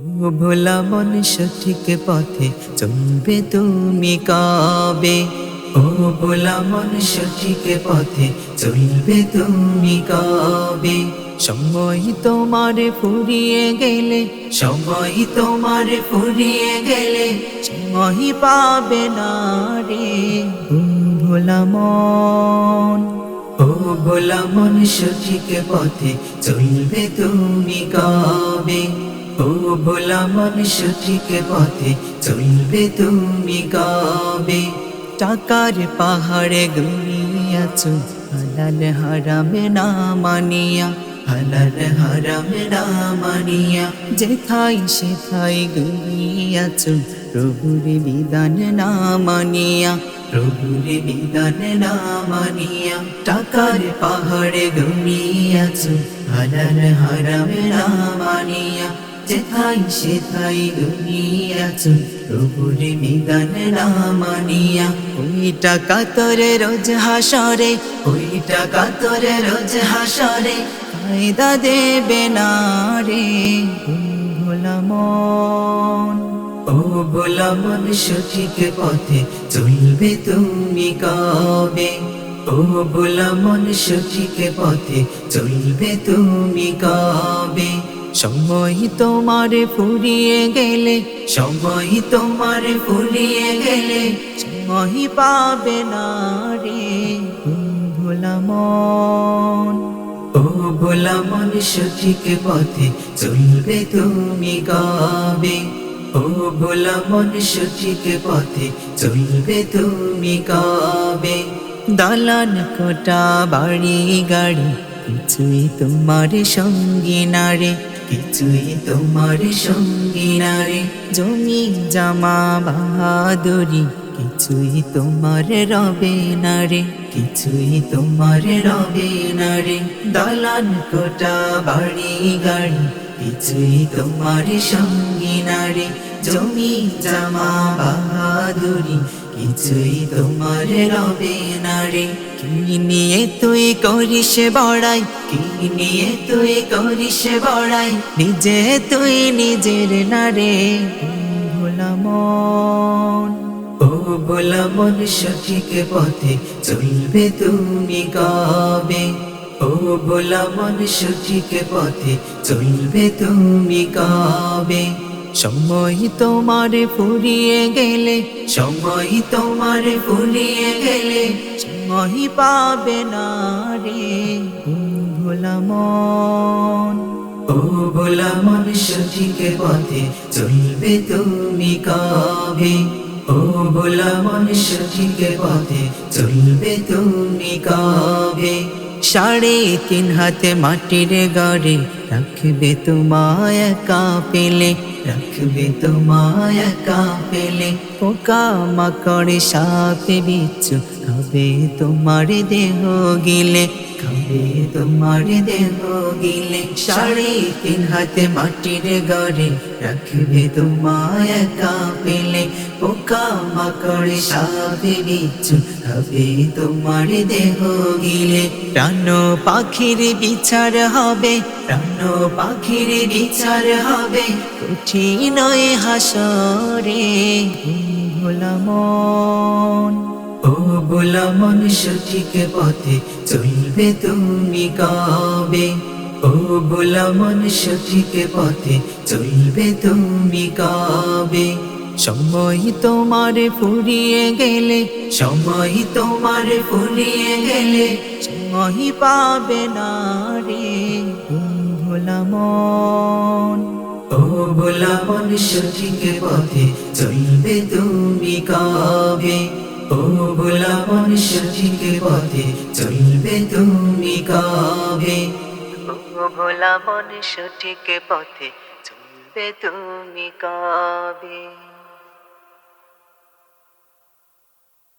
ভোলা মন সঠিক পথে চলবে তুমি কবে? ও ভোলা মন সঠিক পথে চলবে তুমি কবে? সময় তোমার ফুরিয়ে গেলে, সময় তোমার ফুরিয়ে গেলে সময় পাবে না রে। ভোলা মন, ও ভোলা মন সঠিক পথে চলবে তুমি কবে? ও ভোলা মন সঠিক পথে চলবে তুমি কবে? টাকার পাহাড়ে গড়িয়াছ হালাল হারামে না মানিয়া, হালাল হারামে না মানিয়া যেথাই সেথাই গড়িয়াছ প্রভুর বিধান না মানিয়া, প্রভুর বিধান না মানিয়া, টাকার পাহাড়ে গড়িয়াছ হালাল হারামে না মানিয়া যেথাই সেথাই দুনিয়াছ প্রভুর বিধান না মানিয়া। ওই রোজ হাসরে, ওই টাকা তোরে রোজ হাসরে। ফায়দা দেবে না রে, ও ভোলা ও ভোলা মন, সঠিক পথে চলবে তুমি কবে? ও ভোলা মন, সঠিক পথে চলবে তুমি কবে? সময় তোমার ফুরিয়ে গেলে, সময় তোমার ফুরিয়ে গেলে সময় পাবে না রে। ও ভোলা মন, ও ভোলা মন সঠিক পথে চলবে তুমি কবে? ও ভোলা মন সঠিক পথে চলবে তুমি কবে? দালান কোটা বাড়ি গাড়ি কিছুই তোমার সঙ্গী নারে কিছুই তোমার সঙ্গী নারে জমি জামা বাহাদুরি, কিছুই তোমার রবে না রে, কিছুই তোমার রবে না রে। দালান কোটা, বাড়ি গাড়ি, কিছুই তোমার সঙ্গী না রে। জমি জামা বাহাদুরি কিছুই তোমার রবে না রে। কি নিয়ে তুই করিস বড়াই? কি নিয়ে তুই করিস বড়াই? নিজে তুই নিজের না রে। ভোলা মন, ও ভোলা মন, সঠিক পথে চলবে তুমি কবে? ও ভোলা মন, সঠিক পথে চলবে তুমি কবে? সময় তোমার ফুরিয়ে গেলে, সময় তোমার ফুরিয়ে গেলে, সময় পাবে না রে। ও ভোলা মন, ও ভোলা মন পথে চলবে তুমি কবে? ও ভোলা মন সঠিক পথে চলবে তুমি কবে? সাড়ে তিন হাতে মাটির গড়ে রাখবে তোমায় একা পেলে রাখবে তোমায় একা পেলে পোকা মাকড়ে সাপে বিচ্ছু খাবে তোমার দেহ গিলে খাবে তোমার দেহ গিলে সাড়ে তিন হাতে মাটির গড়ে রাখবে তোমায় একা পেলে পোকা মাকড়ে সাপে বিচ্ছু খাবে তোমার দেহ গিলে প্রাণ পাখির বিচার হবে প্রাণ পাখির বিচার হবে কঠিন হাসরে ভোলা মন ও ভোলা মন সঠিক পথে চলবে তুমি কবে? ও ভোলা মন সঠিক পথে চলবে তুমি কবে? সময় তোমার ফুরিয়ে গেলে, সময় তোমার ফুরিয়ে গেলে সময় পাবে না রে ও ভোলা মন ও ভোলা মন সঠিক পথে ও ভোলা মন সঠিক পথে চলবে তুমি কবে? ও ভোলা মন সঠিক পথে চলবে তুমি কবে?